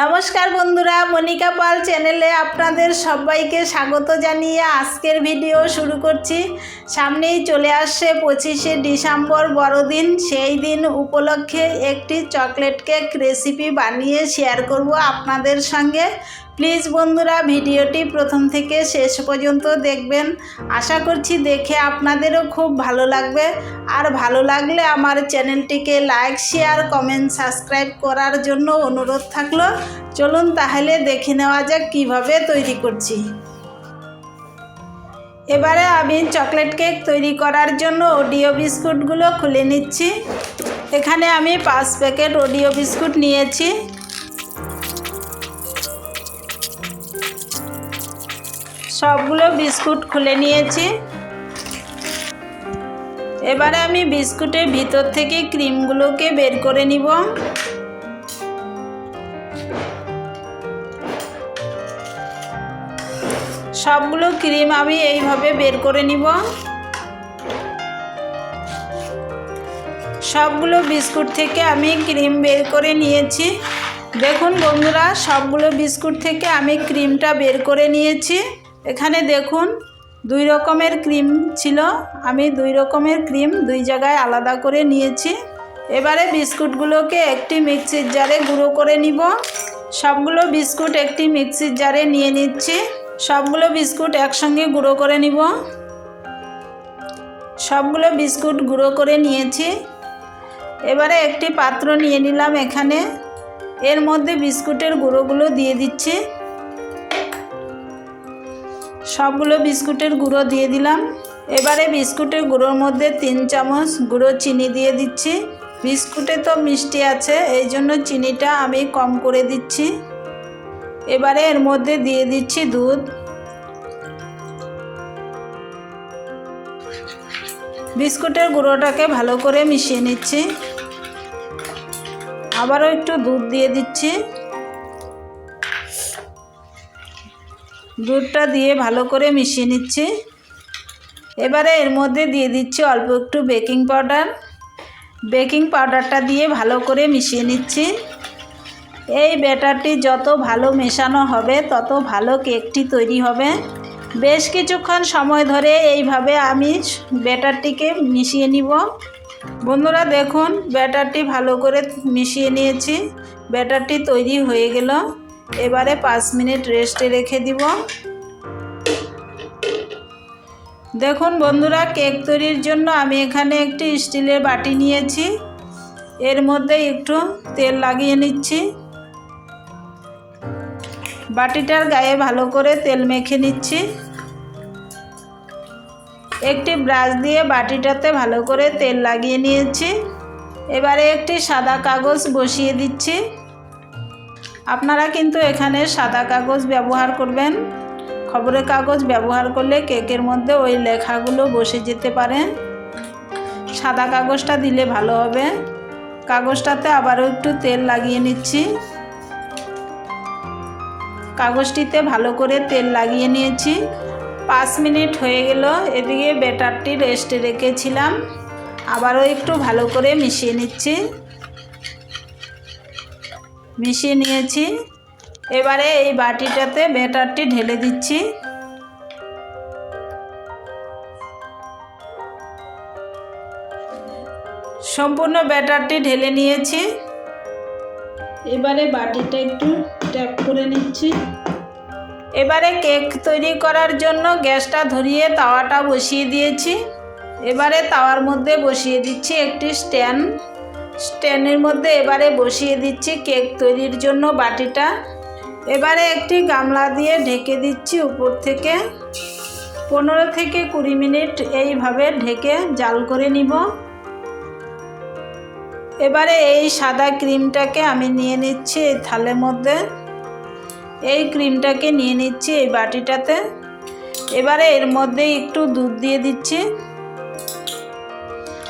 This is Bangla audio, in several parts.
নমস্কার বন্ধুরা, মনিকা পাল চ্যানেলে আপনাদের সবাইকে স্বাগত জানিয়ে আজকের ভিডিও শুরু করছি। সামনেই চলে আসছে পঁচিশে ডিসেম্বর বড়দিন। সেই দিন উপলক্ষে একটি চকলেট কেক রেসিপি বানিয়ে শেয়ার করব আপনাদের সঙ্গে। প্লিজ বন্ধুরা, ভিডিওটি প্রথম থেকে শেষ পর্যন্ত দেখবেন। আশা করছি দেখে আপনাদেরও খুব ভালো লাগবে। আর ভালো লাগলে আমার চ্যানেলটিকে লাইক, শেয়ার, কমেন্ট, সাবস্ক্রাইব করার জন্য অনুরোধ থাকল। চলুন তাহলে দেখে নেওয়া যাক কীভাবে তৈরি করছি। এবারে আমি চকলেট কেক তৈরি করার জন্য ওডিও বিস্কুটগুলো খুলে নিচ্ছি। এখানে আমি পাঁচ প্যাকেট ওডিও বিস্কুট নিয়েছি। সবগুলো বিস্কুট খুলে নিয়েছি। এবারে আমি বিস্কুটের ভিতর থেকে ক্রিমগুলোকে বের করে নিব। সবগুলো ক্রিম আমি এইভাবে বের করে নিব। সবগুলো বিস্কুট থেকে আমি ক্রিম বের করে নিয়েছি। দেখুন বন্ধুরা, সবগুলো বিস্কুট থেকে আমি ক্রিমটা বের করে নিয়েছি। এখানে দেখুন, দুই রকমের ক্রিম ছিল। আমি দুই রকমের ক্রিম দুই জায়গায় আলাদা করে নিয়েছি। এবারে বিস্কুটগুলোকে একটি মিক্সির জারে গুঁড়ো করে নিব। সবগুলো বিস্কুট একটি মিক্সির জারে নিয়ে নিচ্ছি। সবগুলো বিস্কুট একসঙ্গে গুঁড়ো করে নিব। সবগুলো বিস্কুট গুঁড়ো করে নিয়েছি। এবারে একটি পাত্র নিয়ে নিলাম এখানে। এর মধ্যে বিস্কুটের গুঁড়োগুলো দিয়ে দিচ্ছি। সবগুলো বিস্কুটের গুঁড়ো দিয়ে দিলাম। এবারে বিস্কুটের গুঁড়োর মধ্যে তিন চামচ গুঁড়ো চিনি দিয়ে দিচ্ছি। বিস্কুটে তো মিষ্টি আছে, এই জন্য চিনিটা আমি কম করে দিচ্ছি। এবারে এর মধ্যে দিয়ে দিচ্ছি দুধ। বিস্কুটের গুঁড়োটাকে ভালো করে মিশিয়ে নিচ্ছি। আবারও একটু দুধ দিয়ে দিচ্ছি। দুধটা দিয়ে ভালো করে মিশিয়ে নিচ্ছি। এবারে এর মধ্যে দিয়ে দিচ্ছি অল্প একটু বেকিং পাউডার। বেকিং পাউডারটা দিয়ে ভালো করে মিশিয়ে নিচ্ছি। এই ব্যাটারটি যত ভালো মেশানো হবে, তত ভালো কেকটি তৈরি হবে। বেশ কিছুক্ষণ সময় ধরে এইভাবে আমি ব্যাটারটিকে মিশিয়ে নিব। বন্ধুরা, দেখুন, ব্যাটারটি ভালো করে মিশিয়ে নিয়েছি। ব্যাটারটি তৈরি হয়ে গেল। এবারে পাঁচ মিনিট রেস্টে রেখে দিব। দেখুন বন্ধুরা, কেক তৈরির জন্য আমি এখানে একটি স্টিলের বাটি নিয়েছি। এর মধ্যে একটু তেল লাগিয়ে নিচ্ছি। বাটিটার গায়ে ভালো করে তেল মেখে নিচ্ছি। একটি ব্রাশ দিয়ে বাটিটাতে ভালো করে তেল লাগিয়ে নিয়েছি। এবারে একটি সাদা কাগজ বসিয়ে দিচ্ছি। আপনারা কিন্তু এখানে সাদা কাগজ ব্যবহার করবেন। খবরের কাগজ ব্যবহার করলে কেকের মধ্যে ওই লেখাগুলো বসে যেতে পারে। সাদা কাগজটা দিলে ভালো হবে। কাগজটাতে আবারও একটু তেল লাগিয়ে নিচ্ছি। কাগজটিতে ভালো করে তেল লাগিয়ে নিয়েছি। পাঁচ মিনিট হয়ে গেল, এদিকে ব্যাটারটি রেস্টে রেখেছিলাম। আবারও একটু ভালো করে মিশিয়ে নিচ্ছি। মিশিয়ে নিয়েছি। এবারে এই বাটিটাতে ব্যাটারটি ঢেলে দিচ্ছি। সম্পূর্ণ ব্যাটারটি ঢেলে নিয়েছি। এবারে বাটিটা একটু ট্যাপ করে নিচ্ছি। এবারে কেক তৈরি করার জন্য গ্যাসটা ধরিয়ে তাওয়াটা বসিয়ে দিয়েছি। এবারে তাওয়ার মধ্যে বসিয়ে দিচ্ছি একটি স্ট্যান্ড। স্ট্যান্ডের মধ্যে এবারে বসিয়ে দিচ্ছি কেক তৈরির জন্য বাটিটা। এবারে একটি গামলা দিয়ে ঢেকে দিচ্ছি উপর থেকে। পনেরো থেকে কুড়ি মিনিট এইভাবে ঢেকে জাল করে নিব। এবারে এই সাদা ক্রিমটাকে আমি নিয়ে নিচ্ছি এই থালের মধ্যে। এই ক্রিমটাকে নিয়ে নিচ্ছি এই বাটিটাতে। এবারে এর মধ্যে একটু দুধ দিয়ে দিচ্ছি।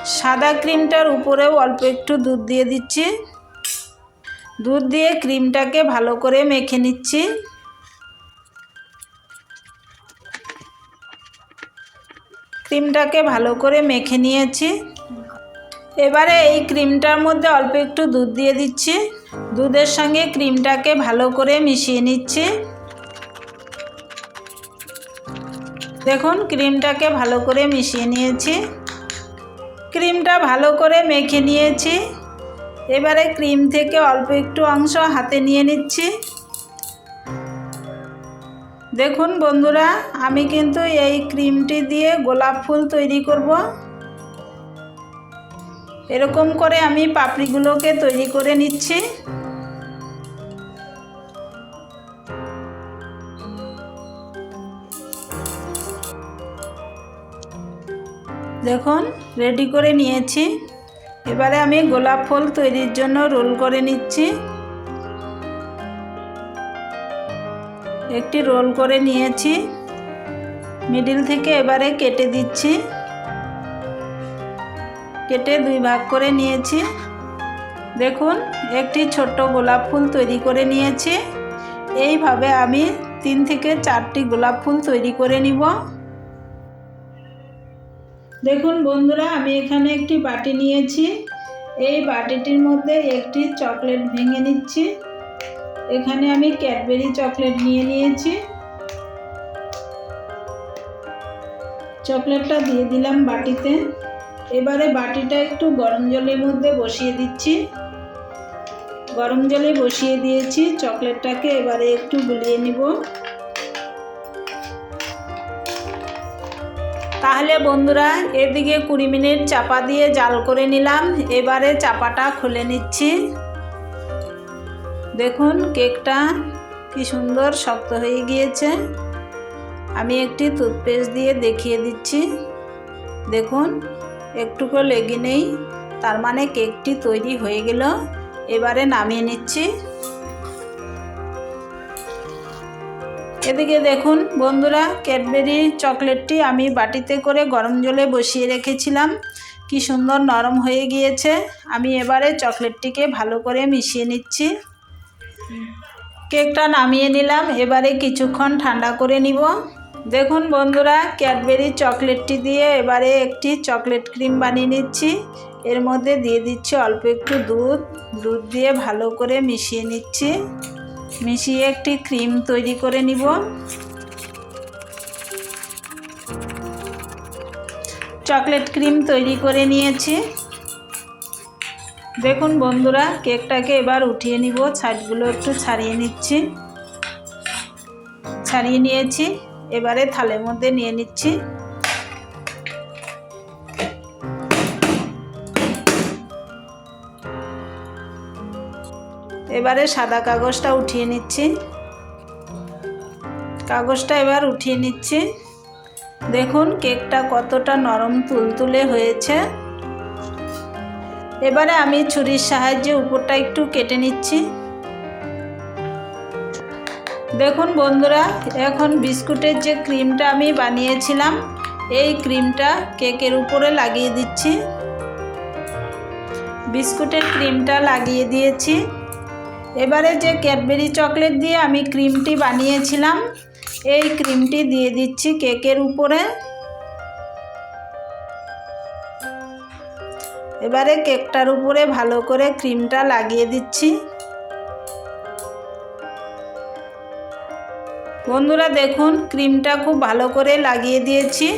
সাদা ক্রিমটার উপরেও অল্প একটু দুধ দিয়ে দিচ্ছি। দুধ দিয়ে ক্রিমটাকে ভালো করে মেখে নিচ্ছি। ক্রিমটাকে ভালো করে মেখে নিয়েছি। এবারে এই ক্রিমটার মধ্যে অল্প একটু দুধ দিয়ে দিচ্ছি। দুধের সঙ্গে ক্রিমটাকে ভালো করে মিশিয়ে নিচ্ছি। দেখুন, ক্রিমটাকে ভালো করে মিশিয়ে নিয়েছি। ক্রিমটা ভালো করে মেখে নিয়েছি। এবারে ক্রিম থেকে অল্প একটু অংশ হাতে নিয়ে নিচ্ছি। দেখুন বন্ধুরা, আমি কিন্তু এই ক্রিমটি দিয়ে গোলাপ ফুল তৈরি করব। এরকম করে আমি পাপড়িগুলোকে তৈরি করে নিচ্ছি। দেখুন রেডি করে নিয়েছি। এবারে আমি গোলাপ ফুল তৈরির জন্য রোল করে নিচ্ছি। একটি রোল করে নিয়েছি। মিডিল থেকে এবারে কেটে দিচ্ছি। কেটে দুই ভাগ করে নিয়েছি। দেখুন, একটি ছোট্ট গোলাপ ফুল তৈরি করে নিয়েছি। এইভাবে আমি তিন থেকে চারটি গোলাপ ফুল তৈরি করে নিব। দেখুন বন্ধুরা, আমি এখানে একটি বাটি নিয়েছি। এই বাটিটির মধ্যে একটি চকলেট ভেঙে নিচ্ছি। এখানে আমি ক্যাডবেরি চকলেট নিয়ে নিয়েছি। চকলেটটা দিয়ে দিলাম বাটিতে। এবারে বাটিটা একটু গরম জলের মধ্যে বসিয়ে দিচ্ছি। গরম জলে বসিয়ে দিয়েছি। চকলেটটাকে এবারে একটু গুলিয়ে নিব। তাহলে বন্ধুরা, এদিকে কুড়ি মিনিট চাপা দিয়ে জাল করে নিলাম। এবারে চাপাটা খুলে নিচ্ছি। দেখুন, কেকটা কি সুন্দর শক্ত হয়ে গিয়েছে। আমি একটি টুথপেস্ট দিয়ে দেখিয়ে দিচ্ছি। দেখুন, একটুকু লেগে নেই। তার মানে কেকটি তৈরি হয়ে গেল। এবারে নামিয়ে নিচ্ছি। এদিকে দেখুন, বন্ধুরা, ক্যাডবেরি চকলেটটি আমি বাটিতে করে গরম জলে বসিয়ে রেখেছিলাম। কি সুন্দর নরম হয়ে গিয়েছে। আমি এবারে চকলেটটিকে ভালো করে মিশিয়ে নিচ্ছি। কেকটা নামিয়ে নিলাম, এবারে কিছুক্ষণ ঠান্ডা করে নিব। দেখুন, বন্ধুরা, ক্যাডবেরি চকলেটটি দিয়ে এবারে একটি চকলেট ক্রিম বানিয়ে নিচ্ছি। এর মধ্যে দিয়ে দিচ্ছি অল্প একটু দুধ। দুধ দিয়ে ভালো করে মিশিয়ে নিচ্ছি। মিশিয়ে একটি ক্রিম তৈরি করে নিব। চকলেট ক্রিম তৈরি করে নিয়েছি। দেখুন বন্ধুরা, কেকটাকে এবার উঠিয়ে নিব। ছাইডগুলো একটু ছাড়িয়ে নিচ্ছি। ছাড়িয়ে নিয়েছি। এবারে থালের মধ্যে নিয়ে নিচ্ছি। এবারে সাদা কাগজটা উঠিয়ে নিচ্ছি। কাগজটা এবার উঠিয়ে নিচ্ছি। দেখুন কেকটা কতটা নরম তুলতুলে হয়েছে। এবারে আমি ছুরির সাহায্যে উপরটা একটু কেটে নিচ্ছি। দেখুন বন্ধুরা, এখন বিস্কুটের যে ক্রিমটা আমি বানিয়েছিলাম, এই ক্রিমটা কেকের উপরে লাগিয়ে দিচ্ছি। বিস্কুটের ক্রিমটা লাগিয়ে দিয়েছি। এবারে যে ক্যাডবেরি চকলেট দিয়ে আমি ক্রিমটি বানিয়েছিলাম, এই ক্রিমটি দিয়ে দিচ্ছি কেকের উপরে। এবারে কেকটার উপরে ভালো করে ক্রিমটা লাগিয়ে দিচ্ছি। বন্ধুরা দেখুন, ক্রিমটা খুব ভালো করে লাগিয়ে দিয়েছি।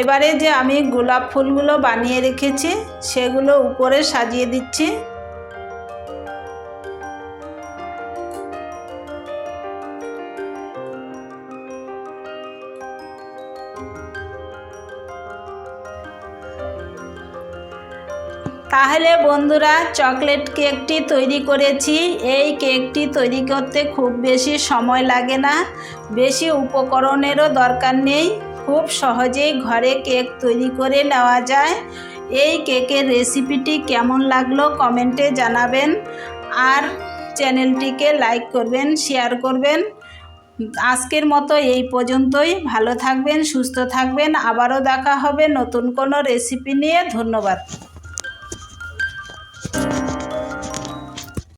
এবারে যে আমি গোলাপ ফুলগুলো বানিয়ে রেখেছি, সেগুলো উপরে সাজিয়ে দিচ্ছি। তাহলে বন্ধুরা, চকলেট কেকটি তৈরি করেছি। এই কেকটি তৈরি করতে খুব বেশি সময় লাগে না। বেশি উপকরণেরও দরকার নেই। খুব সহজেই ঘরে কেক তৈরি করে নেওয়া যায়। এই কেকের রেসিপিটি কেমন লাগল কমেন্টে জানাবেন। আর চ্যানেলটিকে লাইক করবেন, শেয়ার করবেন। আজকের মতো এই পর্যন্তই। ভালো থাকবেন, সুস্থ থাকবেন। আবারও দেখা হবে নতুন কোনো রেসিপি নিয়ে। ধন্যবাদ।